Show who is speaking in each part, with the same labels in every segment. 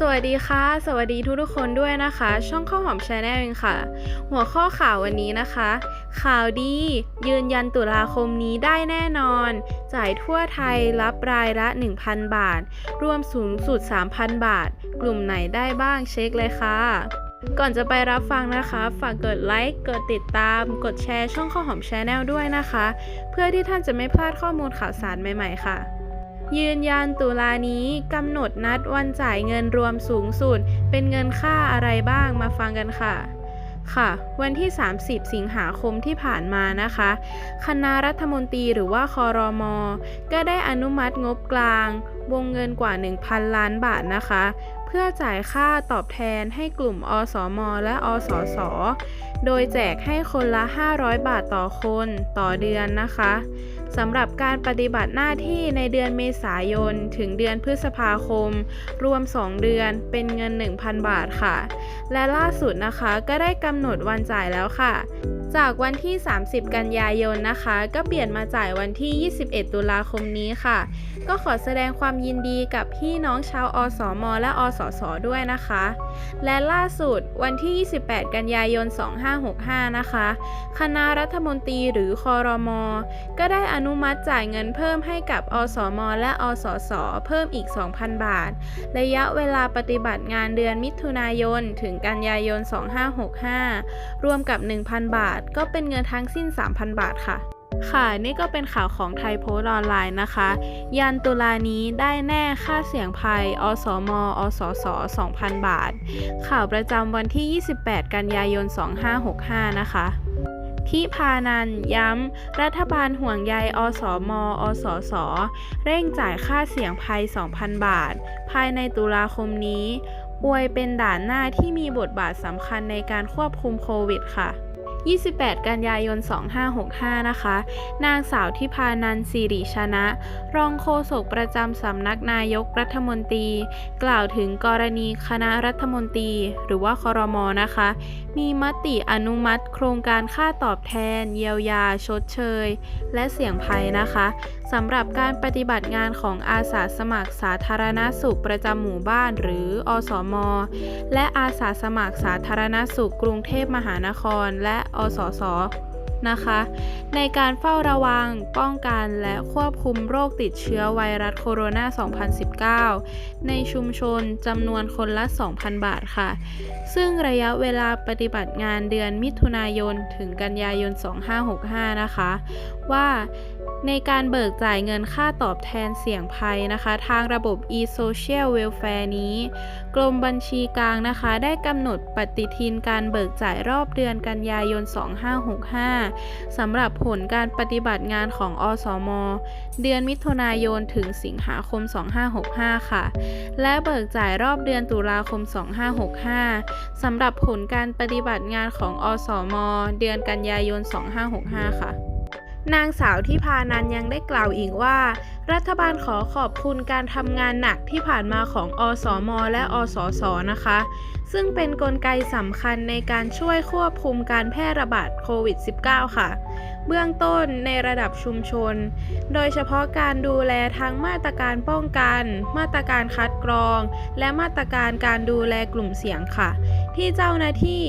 Speaker 1: สวัสดีค่ะ สวัสดีทุกทุกๆคนด้วยนะคะ ช่องข้าวหอมชาแนลเองค่ะ หัวข้อข่าววันนี้นะคะ ข่าวดี ยืนยันตุลาคมนี้ได้แน่นอน จ่ายทั่วไทยรับรายละ 1,000 บาท รวมสูงสุด 3,000 บาท กลุ่มไหนได้บ้างเช็คเลยค่ะก่อนจะไปรับฟังนะคะ ฝากกดไลค์ กดติดตาม กดแชร์ช่องข้าวหอมชาแนลด้วยนะคะ เพื่อที่ท่านจะไม่พลาดข้อมูลข่าวสารใหม่ ๆ ค่ะ ยืนยันตุลานี้กำหนดนัดวันจ่ายเงินรวมสูงสุด เป็นเงินค่าอะไรบ้างมาฟังกันค่ะ ค่ะ วันที่ 30 สิงหาคมที่ผ่านมานะคะ คณะรัฐมนตรีหรือว่าคอรมอก็ได้อนุมัติงบกลาง วงเงินกว่า 1,000 ล้านบาทนะคะ เพื่อจ่ายค่าตอบแทนให้กลุ่มอสมและอสสโดยแจกให้คนละ 500 บาทต่อคนต่อเดือนนะคะ สำหรับการปฏิบัติหน้าที่ในเดือนเมษายน ถึงเดือนพฤษภาคม รวม 2 เดือนเป็นเงิน 1,000 บาทค่ะ และล่าสุดนะคะก็ได้กำหนดวันจ่ายแล้วค่ะ จากวันที่ 30 กันยายนนะคะ ก็เปลี่ยนมาจ่ายวันที่ 21 ตุลาคมนี้ค่ะ ก็ขอแสดงความยินดีกับพี่น้องชาวอสมและอสสด้วยนะคะ และล่าสุดวันที่ 28 กันยายน 2565 นะคะ คณะรัฐมนตรีหรือคอรมอก็ได้อนุมัติจ่ายเงินเพิ่มให้กับอสมและอสสเพิ่มอีก 2,000 บาท ระยะเวลาปฏิบัติงานเดือนมิถุนายน ถึงกันยายน 2565 รวมกับ 1,000 บาทก็เป็นเงินทั้งสิ้น 3,000 บาทค่ะ ค่ะนี่ก็เป็นข่าวของไทยโพสต์ออนไลน์นะคะ ยันตุลานี้ได้แน่ค่าเสี่ยงภัย อสม อสส 2,000 บาท ข่าวประจำวันที่ 28 กันยายน 2565 นะคะที่พานันย้ำ รัฐบาลห่วงใยอสมอสส เร่งจ่ายค่าเสี่ยงภัย 2,000 บาท ภายในตุลาคมนี้ อวยเป็นด่านหน้าที่มีบทบาทสำคัญในการควบคุมโควิดค่ะ 28 กันยายน 2565 นะคะ นางสาวทิพานันสิริชนะ รองโฆษกประจำสำนักนายกรัฐมนตรี กล่าวถึงกรณีคณะรัฐมนตรี หรือว่าคอรมอนะคะ มีมติอนุมัติ โครงการค่าตอบแทน เยียวยา ชดเชย และเสี่ยงภัยนะคะสำหรับการปฏิบัติงานของอาสาสมัครสาธารณสุขประจำหมู่บ้านหรือ อสม และอาสาสมัครสาธารณสุขกรุงเทพมหานคร และอสสนะคะ ในการเฝ้าระวัง ป้องกันและควบคุมโรคติดเชื้อไวรัสโคโรนา 2019 ในชุมชนจำนวนคนละ 2,000 บาทค่ะ ซึ่งระยะเวลาปฏิบัติงานเดือนมิถุนายน ถึงกันยายน 2565 นะคะ ว่า ในการเบิกจ่ายเงินค่าตอบแทนเสี่ยงภัยนะคะ ทางระบบ e-social welfare นี้ กรมบัญชีกลางนะคะ ได้กำหนดปฏิทินการเบิกจ่ายรอบเดือนกันยายน 2565สำหรับผลการปฏิบัติงานของอสม เดือนมิถุนายนถึงสิงหาคม 2565 ค่ะ และเบิกจ่ายรอบเดือนตุลาคม 2565สำหรับผลการปฏิบัติงานของอสม เดือนกันยายน 2565 ค่ะ นางสาวที่พานันยังได้กล่าวอีกว่า รัฐบาลขอขอบคุณการทำงานหนักที่ผ่านมาของอสมและอสสนะคะ ซึ่งเป็นนกลไกสำคัญในการช่วยควบคุมการแพร่ระบาดโควิด -19 ค่ะ เบื้องต้นในระดับชุมชน โดยเฉพาะการดูแลทั้งมาตรการป้องกัน มาตรการคัดกรอง และมาตรการการดูแลกลุ่มเสี่ยงค่ะ ที่เจ้าหน้าที่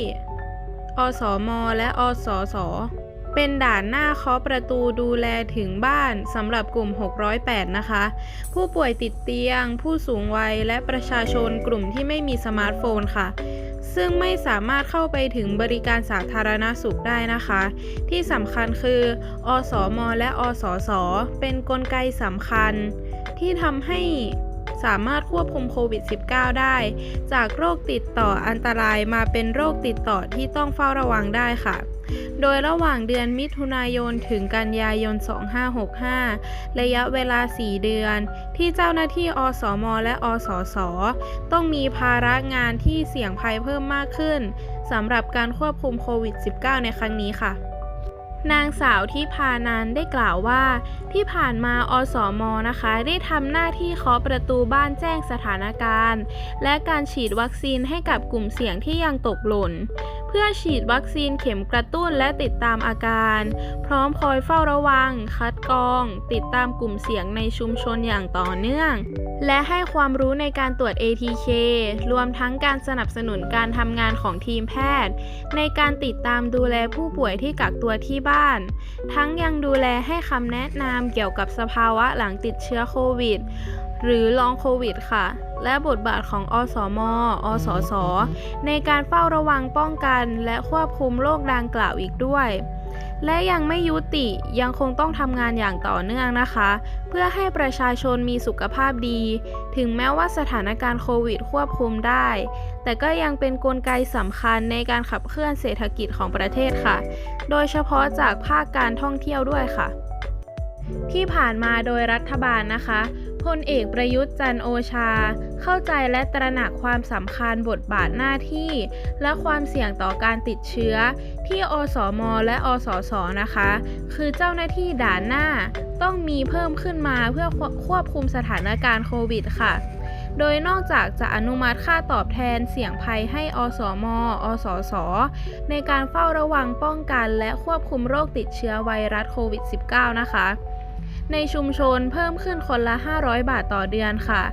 Speaker 1: อสมและอสส เป็นด่านหน้าเคาะประตูดูแลถึงบ้านสำหรับกลุ่ม 608 นะคะ ผู้ป่วยติดเตียง ผู้สูงวัย และประชาชนกลุ่มที่ไม่มีสมาร์ทโฟนค่ะซึ่งไม่สามารถเข้าไปถึงบริการสาธารณสุขได้นะคะ ที่สำคัญคือ อสมและอสสเป็นนกลไกสำคัญ ที่ทำให้สามารถควบคุมโควิด -19 ได้ จากโรคติดต่ออันตรายมาเป็นโรคติดต่อที่ต้องเฝ้าระวังได้ค่ะ โดยระหว่างเดือนมิถุนายนถึงกันยายน 2565 ระยะเวลา 4 เดือน ที่เจ้าหน้าที่อสม และอสส ต้องมีภาระงานที่เสี่ยงภัยเพิ่มมากขึ้นสำหรับการควบคุมโควิด -19 ในครั้งนี้ค่ะนางสาวที่พานันได้กล่าวว่า ที่ผ่านมาอสมนะคะ ได้ทำหน้าที่เคาะประตูบ้านแจ้งสถานการณ์ และการฉีดวัคซีนให้กับกลุ่มเสี่ยงที่ยังตกหล่น เพื่อฉีดวัคซีนเข็มกระตุ้นและติดตามอาการ พร้อมคอยเฝ้าระวัง คัดกรอง ติดตามกลุ่มเสี่ยงในชุมชนอย่างต่อเนื่อง และให้ความรู้ในการตรวจ ATK รวมทั้งการสนับสนุนการทำงานของทีมแพทย์ ในการติดตามดูแลผู้ป่วยที่กักตัวที่บ้าน ทั้งยังดูแลให้คำแนะนำเกี่ยวกับสภาวะหลังติดเชื้อโควิด หรือลองโควิดค่ะ และบทบาทของอสม อสส ในการเฝ้าระวังป้องกัน และควบคุมโรคดังกล่าวอีกด้วย และยังไม่ยุติยังคงต้องทำงานอย่างต่อเนื่องนะคะ เพื่อให้ประชาชนมีสุขภาพดี ถึงแม้ว่าสถานการณ์โควิดควบคุมได้ แต่ก็ยังเป็นนกลไกสำคัญในการขับเคลื่อนเศรษฐกิจของประเทศค่ะ โดยเฉพาะจากภาคการท่องเที่ยวด้วยค่ะ ที่ผ่านมาโดยรัฐบาลนะคะ พลเอกประยุทธ์จันโอชา เข้าใจและตระหนักความสำคัญบทบาทหน้าที่ และความเสี่ยงต่อการติดเชื้อ ที่อสมและอสสนะคะ คือเจ้าหน้าที่ด่านหน้า ต้องมีเพิ่มขึ้นมาเพื่อควบคุมสถานการณ์โควิดค่ะโดยนอกจากจะอนุมัติค่าตอบแทนเสี่ยงภัยให้อสมอสส ในการเฝ้าระวังป้องกันและควบคุมโรคติดเชื้อไวรัสโควิด -19 นะคะ ในชุมชนเพิ่มขึ้นคนละ 500 บาทต่อเดือนค่ะ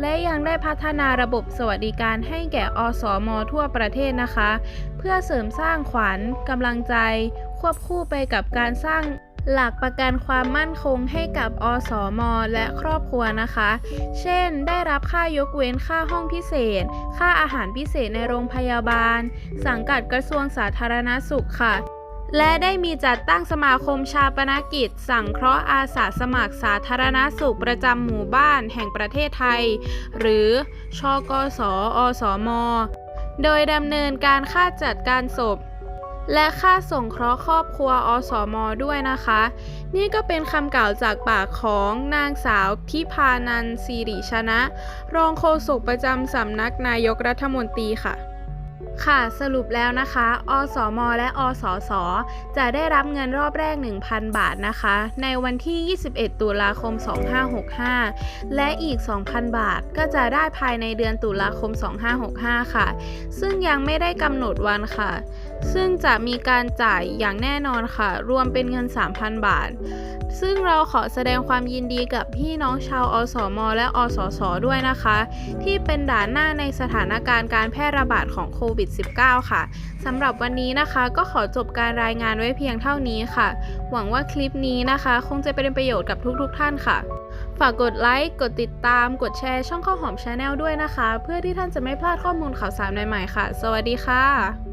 Speaker 1: และยังได้พัฒนาระบบสวัสดิการให้แก่อสมทั่วประเทศนะคะ เพื่อเสริมสร้างขวัญกำลังใจ ควบคู่ไปกับการสร้างหลักประกันความมั่นคงให้กับอสมและครอบครัวนะคะ เช่น ได้รับค่ายกเว้นค่าห้องพิเศษ ค่าอาหารพิเศษในโรงพยาบาล สังกัดกระทรวงสาธารณสุขค่ะ และได้มีจัดตั้งสมาคมชาปนกิจ สังเคราะห์อาสาสมัครสาธารณสุขประจำหมู่บ้านแห่งประเทศไทย หรือชกสออสม โดยดำเนินการค่าจัดการศพ และค่าส่งเคราะห์ครอบครัวอสม ด้วยนะคะ นี่ก็เป็นคำกล่าวจากปากของนางสาวทิพานันสิริชนะ รองโฆษกประจำสำนักนายกรัฐมนตรีค่ะ ค่ะสรุปแล้วนะคะ อสมและอสสจะได้รับเงินรอบแรก 1,000 บาทนะคะ ในวันที่ 21 ตุลาคม 2565 และอีก 2,000 บาทก็จะได้ภายในเดือนตุลาคม 2565 ค่ะ ซึ่งยังไม่ได้กำหนดวันค่ะ ซึ่งจะมีการจ่ายอย่างแน่นอนค่ะ รวมเป็นเงิน 3,000 บาท ซึ่งเราขอแสดงความยินดีกับพี่น้องชาวอสมและอสสด้วยนะคะ ที่เป็นด่านหน้าในสถานการณ์การแพร่ระบาดของโควิด -19 ค่ะสำหรับวันนี้นะคะ ก็ขอจบการรายงานไว้เพียงเท่านี้ค่ะ หวังว่าคลิปนี้นะคะ คงจะเป็นประโยชน์กับทุกๆทท่านค่ะ ฝากกดไลค์ กดติดตาม กดแชร์ช่องข้าวหอมชาแนลด้วยนะคะ เพื่อที่ท่านจะไม่พลาดข้อมูลข่าวสารใหม่ๆค่ะ สวัสดีค่ะ